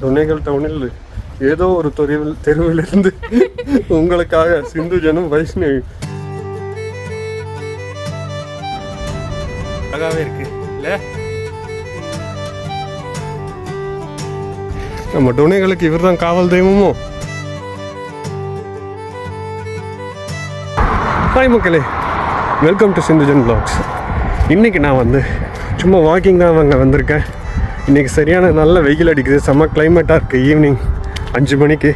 துணைகள் டவுனில் ஏதோ ஒரு தெருவில் தெருவிலிருந்து உங்களுக்காக சிந்துஜனும் வைஷ்ணவி. அழகாகவே இருக்கு இல்ல? நம்ம துணைகளுக்கு இவர் தான் காவல் தெய்வமோ? ஹாய் மக்களே வெல்கம் டு சிந்துஜன் பிளாக்ஸ் இன்றைக்கி நான் வந்து சும்மா வாக்கிங் தான் அங்கே வந்திருக்கேன். இன்றைக்கி சரியான நல்ல வெயில் அடிக்குது. செம்ம கிளைமேட்டாக இருக்குது ஈவினிங் அஞ்சு மணிக்கு.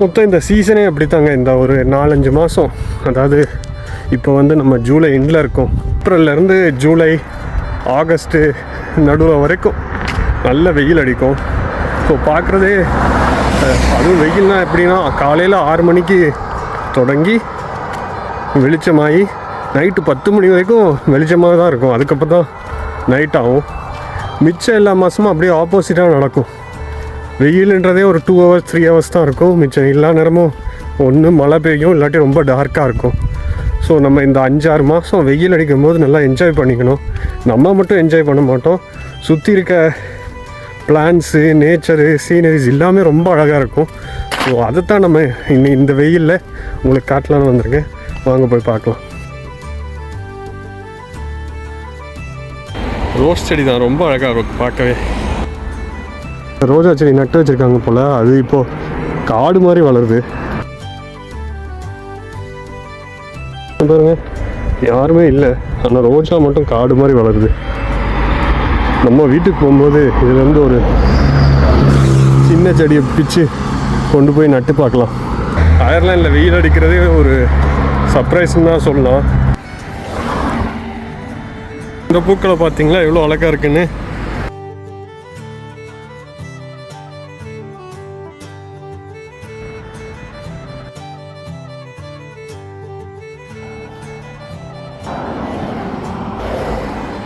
மொத்தம் இந்த சீசனே அப்படி தாங்க இந்த ஒரு நாலஞ்சு மாதம் அதாவது இப்போ வந்து நம்ம ஜூலை எண்டில் இருக்கோம். ஏப்ரல்லேருந்து ஜூலை ஆகஸ்ட்டு நடுவில் வரைக்கும் நல்ல வெயில் அடிக்கும். ஸோ பார்க்குறதே அதுவும் வெயில்னால் எப்படின்னா காலையில் ஆறு மணிக்கு தொடங்கி வெளிச்சமாகி நைட்டு பத்து மணி வரைக்கும் வெளிச்சமாக தான் இருக்கும். அதுக்கப்புறம் தான் நைட் ஆகும். மிச்சம் எல்லா மாதமும் அப்படியே ஆப்போசிட்டாக நடக்கும். வெயிலுன்றதே ஒரு டூ ஹவர்ஸ் த்ரீ ஹவர்ஸ் தான் இருக்கும். மிச்சம் எல்லா நேரமும் ஒன்று மழை பெய்யும் இல்லாட்டி ரொம்ப டார்க்காக இருக்கும். ஸோ நம்ம இந்த அஞ்சாறு மாதம் வெயில் அடிக்கும் போது நல்லா என்ஜாய் பண்ணிக்கணும். நம்ம மட்டும் என்ஜாய் பண்ண மாட்டோம். சுற்றி இருக்க பிளான்ஸு நேச்சரு சீனரிஸ் எல்லாமே ரொம்ப அழகாக இருக்கும். ஸோ அதைத்தான் நம்ம இன்னி இந்த வெயிலில் உங்களுக்கு காட்டலான்னு வந்திருக்கேன். வாங்க போய் பார்க்கலாம். ரோஸ் செடி தான். ரொம்ப அழகாக இருக்கும் பார்க்கவே. ரோஜா செடி நட்டு வச்சிருக்காங்க போல். அது இப்போது காடு மாதிரி வளருது. பாருங்க. யாருமே இல்லை. ஆனால் ரோஜா மட்டும் காடு மாதிரி வளருது. நம்ம வீட்டுக்கு போகும்போது இதுலேருந்து ஒரு சின்ன செடியை பிச்சு கொண்டு போய் நட்டு பார்க்கலாம். அயர்லாண்டில் வெயில் அடிக்கிறதே ஒரு சர்ப்ரைஸ்னு தான் சொல்லலாம். இந்த பூக்களை பார்த்தீங்களா? எவ்வளோ அழகாக இருக்குன்னு.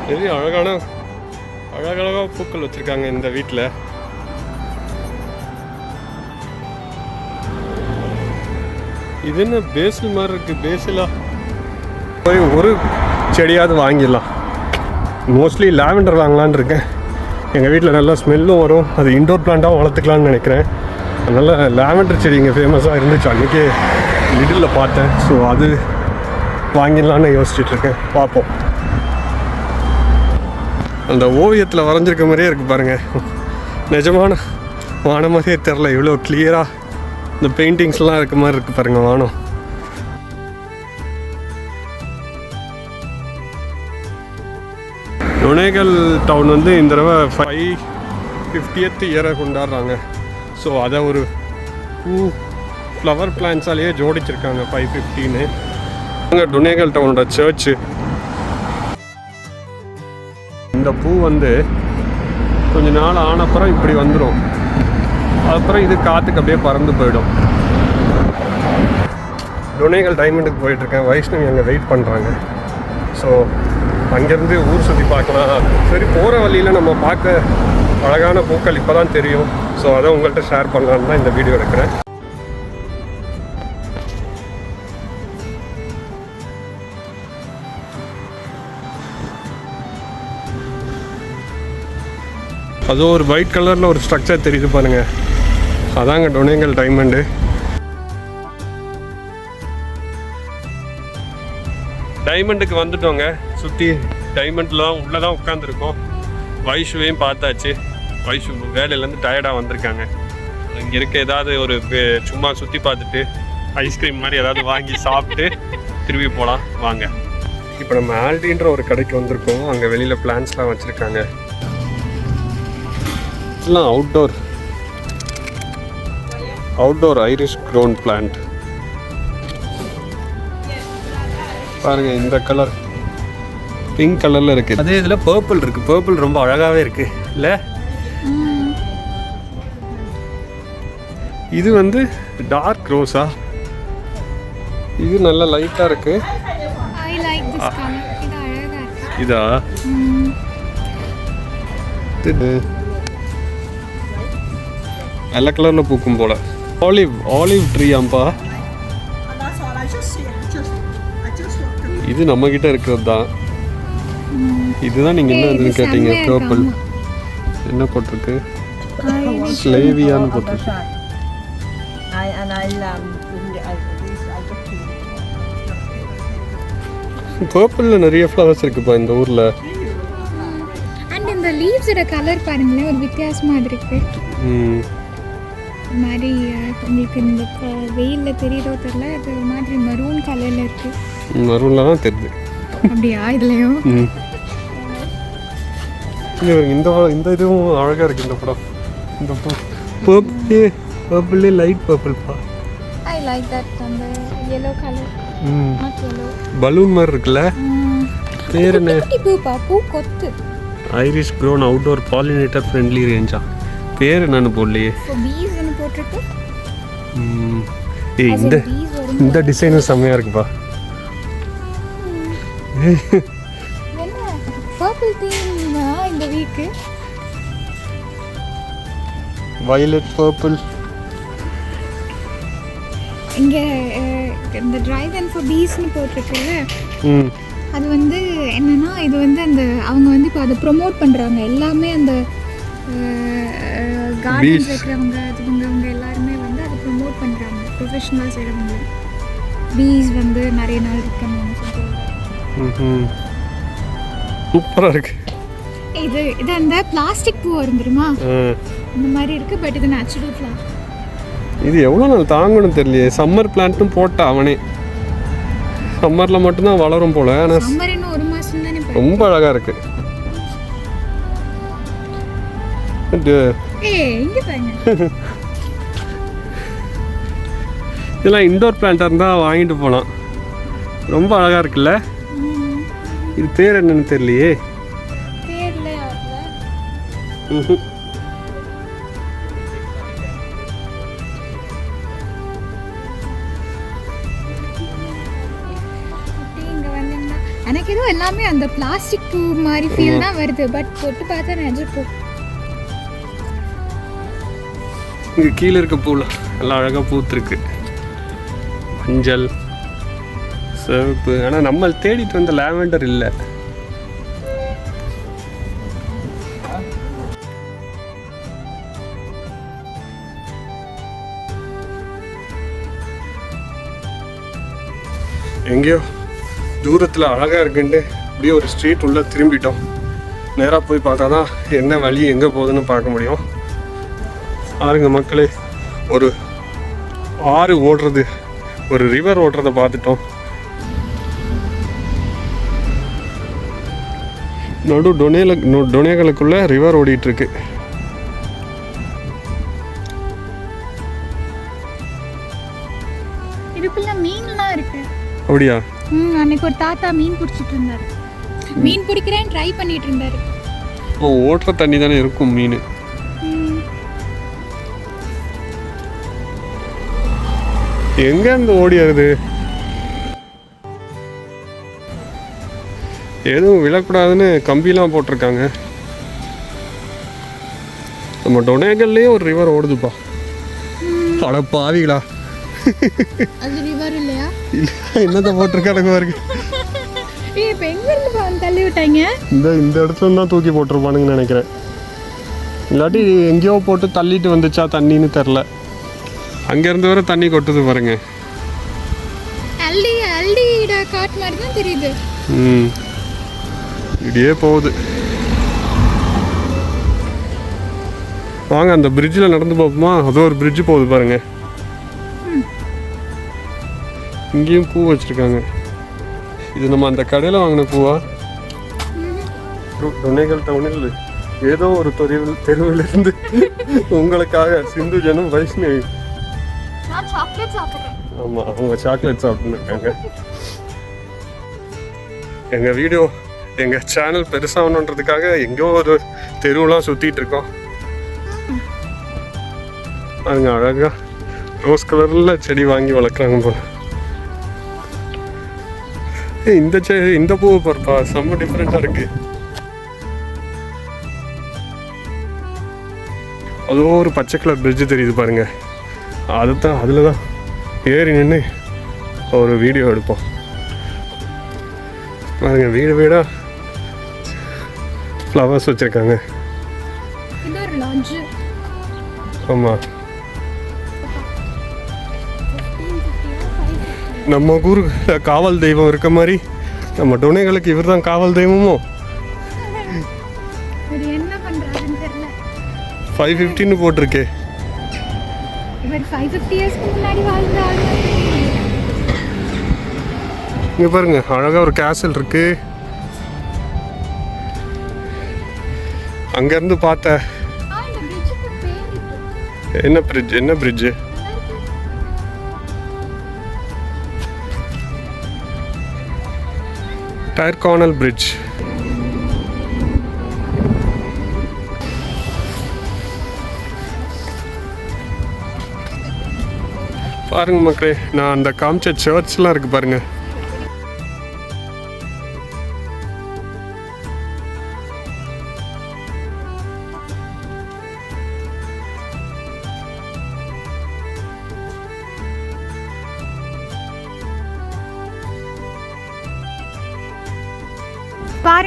பெரிய அழகான அழகழகாக பூக்கள் வச்சுருக்காங்க இந்த வீட்டில் இது என்ன பேசில் மாதிரி இருக்குது பேசிலா போய் ஒரு செடியாவது வாங்கிடலாம். மோஸ்ட்லி லாவெண்டர் வாங்கலான்னு இருக்கேன். எங்கள் வீட்டில் நல்லா ஸ்மெல்லும் வரும். அது இண்டோர் பிளான்ட்டாகவும் வளர்த்துக்கலான்னு நினைக்கிறேன். அதனால் லாவெண்டர் செடி இங்கே ஃபேமஸாக இருந்துச்சு. அன்றைக்கே லிட்டில் பார்த்தேன். ஸோ அது வாங்கிடலான்னு யோசிச்சுட்ருக்கேன் பார்ப்போம். அந்த ஓவியத்தில் வரைஞ்சிருக்க மாதிரியே இருக்குது பாருங்கள் நிஜமான வானம் மாதிரியே தெரில இவ்வளோ கிளியராக இந்த பெயிண்டிங்ஸ்லாம் இருக்க மாதிரி இருக்குது பாருங்கள் வானம். நுணைகள் டவுன் வந்து இந்த தடவை ஃபைவ் ஃபிஃப்டியத் இயரை கொண்டாடுறாங்க. ஸோ அதை ஒரு பூ ஃப்ளவர் பிளான்ஸாலேயே ஜோடிச்சிருக்காங்க ஃபைவ் ஃபிஃப்டின்னு அங்கே டொனேகல் டவுனோட சர்ச்சு இந்த பூ வந்து கொஞ்ச நாள் ஆனப்புறம் இப்படி வந்துடும் அப்புறம் இது காற்றுக்கு அப்படியே பறந்து போயிடும். டொனேகல் டைமண்டுக்கு போயிட்டுருக்கேன் வைஷ்ணவி அங்கே வெயிட் பண்ணுறாங்க ஸோ அங்கேருந்து ஊர் சுற்றி பார்க்கலாம். சரி போகிற வழியில் நம்ம பார்க்க அழகான பூக்கள் இப்போ தான் தெரியும். ஸோ அதை உங்கள்கிட்ட ஷேர் பண்ணலான்னு தான் இந்த வீடியோ எடுக்கிறேன். அது ஒரு ஒயிட் கலரில் ஒரு ஸ்ட்ரக்சர் தெரியுது பாருங்கள் அதாங்க டொனேங்கல் டைமண்டு டைமண்டுக்கு வந்துட்டோங்க. சுற்றி டைமண்டில் தான் உள்ளே தான் உட்காந்துருக்கோம் வைஷுவையும் பார்த்தாச்சு. வைஷு வேலையிலேருந்து டயர்டாக வந்திருக்காங்க. இங்கே இருக்க ஏதாவது ஒரு சும்மா சுற்றி பார்த்துட்டு ஐஸ்கிரீம் மாதிரி ஏதாவது வாங்கி சாப்பிட்டு திரும்பி போகலாம் வாங்க. இப்போ நம்ம ஆல்டின்ற ஒரு கடைக்கு வந்திருக்கோம். அங்கே வெளியில் பிளான்ஸ்லாம் வச்சுருக்காங்க. எல்லாம் outdoor outdoor Irish grown plant பாருங்க இந்த கலர் பிங்க் கலர்ல இருக்கு. அதே இதில் பர்பிள் இருக்கு. பர்பிள் ரொம்ப அழகாவே இருக்கு. இல்ல? இது வந்து டார்க் ரோஸா இது நல்ல லைட்டா இருக்கு. I like this color. இது அழகா இருக்கு. இதா? வெள்ளை கலர்ல பூக்கும் போல. ஆலிவ் ஆலிவ் ட்ரீயாம்பா இது நம்ம கிட்ட இருக்கிறது தான் இதுதான் நீங்க என்ன இதுன்னு கேட்டீங்க? பர்பிள். என்ன போட்டிருக்கு? ஸ்லேவியான்னு on போட்டு the side. I and I in the I this I just பர்பிளில் நிறைய ஃப்ளவர்ஸ் இருக்குப்பா இந்த ஊரில். அண்ட் இந்த லீவ்ஸோட கலர் பாருங்களேன் ஒரு வித்தியாசமா இருக்கு. மாதிரி உங்களுக்கு இந்த வெயில்ல தெரியுதோ தெரியல அது மாதிரி மரூன் கலர்ல இருக்கு. மருவில் தான் தெரியுது. அப்படியா? இதுலயும்? இந்த படம் இந்த இதுவும் அழகாக இருக்குது இந்த படம். இந்த பர்பிள் பர்பிளே லைட் பர்பிள்ப்பா ஐ லைக் தட் அந்த yellow கலர் ம். பலூன் மாதிரி இருக்குல்ல? பேர் என்ன? பூப்பா? பூ கொத்து. Irish grown outdoor pollinator friendly ரேஞ்சா பேர் என்னன்னு போடலையே. போட்டிருக்கு. இந்த இந்த டிசைனும் செம்மையாக இருக்குப்பா. என்ன? பர்பிள் தீம் இந்த வீக்கு வயலட் பர்பிள் இங்கே இந்த டிரைவ் அண்ட் ஃபார் பீஸ்னு போட்டிருக்குல்ல? அது வந்து என்னன்னா இது வந்து அந்த அவங்க வந்து இப்போ அதை ப்ரொமோட் பண்ணுறாங்க எல்லாமே அந்த கார்டன்ஸ். வைக்கிறவங்க அதுவங்க அவங்க எல்லாருமே வந்து அதை ப்ரொமோட் பண்ணுறாங்க ப்ரொஃபஷனல்ஸ் செய்கிறவங்க பீஸ் வந்து நிறைய நாள் இருக்கணும்னு சொல்லுவாங்க ம் சூப்பராக இருக்கு. இது இது அந்த பிளாஸ்டிக் பூ ஆ. இந்த மாதிரி இருக்குது பட் இது நேச்சுரல் ஃப்ளவர் இது எவ்வளோ நாள் தாங்கணும் தெரியலையே. சம்மர் பிளான்ட்டும் போட்ட அவனே. சம்மரில் மட்டும்தான் வளரும் போல ஆனால் ஒரு மாதம் தானே ரொம்ப அழகாக இருக்கு. இதெல்லாம் இண்டோர் பிளான்ட்டாக இருந்தால் வாங்கிட்டு போகலாம் ரொம்ப அழகாக இருக்குல்ல? இது பேர் என்னன்னு தெரியலையே. எனக்கு ஏதோ எல்லாமே அந்த பிளாஸ்டிக் பூ மாதிரி ஃபீல் தான் வருது பட் தொட்டு பார்த்தா நிஜ பூ. இங்கே கீழே இருக்க பூவில் நல்லா அழகாக பூத்துருக்கு. மஞ்சள். சிவப்பு. ஆனால் நம்ம தேடிட்டு வந்த லாவெண்டர் இல்லை. எங்கேயோ தூரத்தில் அழகாக இருக்குன்ட்டு அப்படியே ஒரு ஸ்ட்ரீட் உள்ளே திரும்பிட்டோம். நேராக போய் பார்த்தா தான் என்ன வழி எங்கே போகுதுன்னு பார்க்க முடியும். பாருங்க மக்களே ஒரு ஆறு ஓடுறது ஒரு ரிவர் ஓடுறத பார்த்துட்டோம். நடு டொனேல டொனேகளுக்குள்ள ரிவர் ஓடிட்டு இருக்கு இதுக்குள்ள மீன்லாம் இருக்கு. அப்படியா? ம் அன்னைக்கு ஒரு தாத்தா மீன் பிடிச்சிட்டு இருந்தாரு மீன் பிடிக்கிறேன் ட்ரை பண்ணிட்டு இருந்தாரு ஓ ஓட்டுற தண்ணி தானே இருக்கும் மீன். எங்க இருந்து ஓடி வருது? எதுவும் விழக்கூடாதுன்னு கம்பிலாம் போட்டிருக்காங்க. நம்ம டொனேகல்லே ஒரு ரிவர் ஓடுதுப்பா. அட பாவிகளா. அது ரிவர் இல்லையா? இல்ல என்னத்தை போட்டிருக்கானுங்க பாருங்க இப்போ தள்ளி விட்டாங்க? இந்த இந்த இடத்துல தான் தூக்கி போட்டிருப்பானுங்கன்னு நினைக்கிறேன். இல்லாட்டி எங்கேயோ போட்டு தள்ளிட்டு வந்துச்சா தண்ணின்னு தெரில அங்கேருந்து வர தண்ணி கொட்டுது பாருங்க. மாதிரி தான் தெரியுது. ம். இப்படியே போகுது. வாங்க அந்த பிரிட்ஜில் நடந்து பார்ப்போமா? அதோ ஒரு பிரிட்ஜ் போகுது பாருங்க. இங்கேயும் பூ வச்சிருக்காங்க. இது நம்ம அந்த கடையில் வாங்கின பூவா? துணைகள் டவுனில் ஏதோ ஒரு தெருவில் தெருவிலிருந்து உங்களுக்காக சிந்து ஜனம் வைஷ்ணவி. ஆமாம் அவங்க சாக்லேட் சாப்பிட்டுன்னு இருக்காங்க. எங்கள் வீடியோ எங்கள் சேனல் பெருசாகணுன்றதுக்காக எங்கேயோ ஒரு தெருவெலாம் சுற்றிட்டு இருக்கோம். அதுங்க அழகாக ரோஸ் கலரில் செடி வாங்கி வளர்க்குறாங்க போல. இந்த செ இந்த பூவை பார்ப்பா செம்ம டிஃப்ரெண்ட்டாக இருக்குது அதோ ஒரு பச்சை கலர் பிரிட்ஜு தெரியுது பாருங்க. அதுதான் அதில் தான் ஏறி நின்று ஒரு வீடியோ எடுப்போம். பாருங்கள் வீடு வீடாக ஃப்ளவர்ஸ் வச்சுருக்காங்க. ஆமாம் நம்ம ஊருக்கு காவல் தெய்வம் இருக்க மாதிரி நம்ம டொனைகளுக்கு இவர் தான் காவல் தெய்வமோ? இவர் என்ன பண்ணுறாருன்னு தெரியல. ஃபைவ் ஃபிஃப்டின்னு போட்டிருக்கே. இங்கே பாருங்க அழகாக ஒரு கேசல் இருக்கு. அங்கேருந்து பார்த்த என்ன பிரிட்ஜ் என்ன பிரிட்ஜு டயர் கார்னல் பிரிட்ஜ் பாருங்க மக்களே நான் அந்த காமிச்ச சர்ச்லாம் இருக்கு பாருங்க.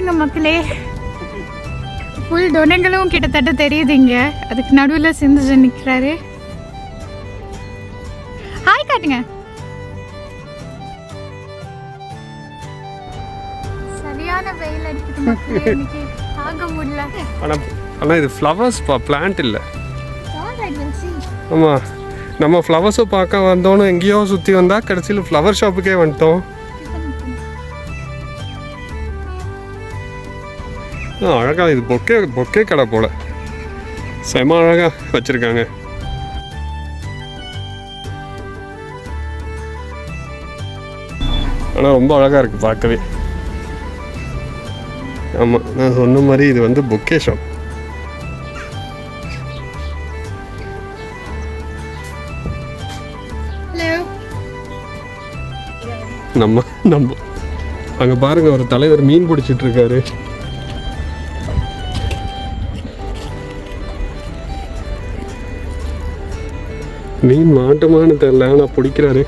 பாருங்க மக்களே. ஃபுல் டொனைங்களும் கிட்டத்தட்ட தெரியுது இங்க. அதுக்கு நடுவில் சிந்துஜன் நிற்கிறாரு ஹாய் காட்டுங்க. சரியான வெயில் அடிக்குது மக்களே. இன்னைக்கு தாங்க முடியல. ஆனால் ஆனால் இது ஃப்ளவர்ஸ்ப்பா பிளான்ட் இல்லை. ஆமாம் நம்ம ஃப்ளவர்ஸை பார்க்க வந்தோன்னு எங்கேயோ சுற்றி வந்தால் கடைசியில் ஃப்ளவர் ஷாப்புக்கே வந்துட்டோம். அழகாக இது பொக்கே பொக்கே கடை போல். செம அழகாக வச்சுருக்காங்க. ஆனால் ரொம்ப அழகாக இருக்குது பார்க்கவே. ஆமாம் நான் சொன்ன மாதிரி இது வந்து பொக்கே ஷாப். நம்ம நம்ம. அங்கே பாருங்க ஒரு தலைவர் மீன் பிடிச்சிட்டு இருக்காரு. மீன் மாட்டுமான்னு தெரில ஆனால் பிடிக்கிறாரு.